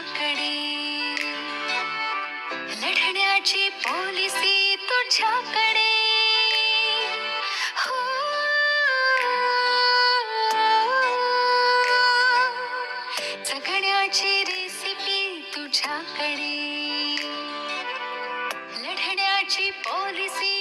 तुझ्याकडे लढण्याची पॉलिसी तुझ्याकडे. जगण्याची रेसिपी तुझ्याकडे. लढण्याची पॉलिसी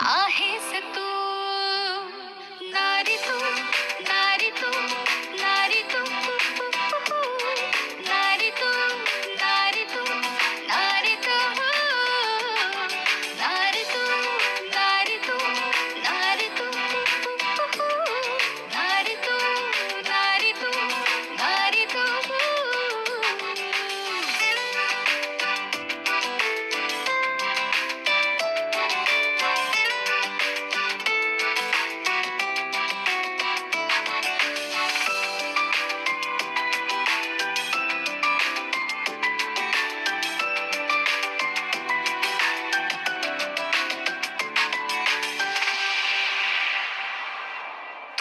आहे तू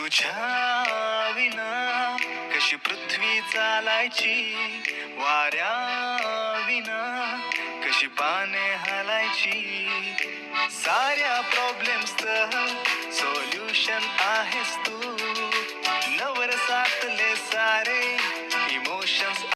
तुझ्या विना कशी पृथ्वी चालायची? वाऱ्या विना कशी पाने हलायची? साऱ्या प्रॉब्लेम्स सोल्युशन आहेस तू.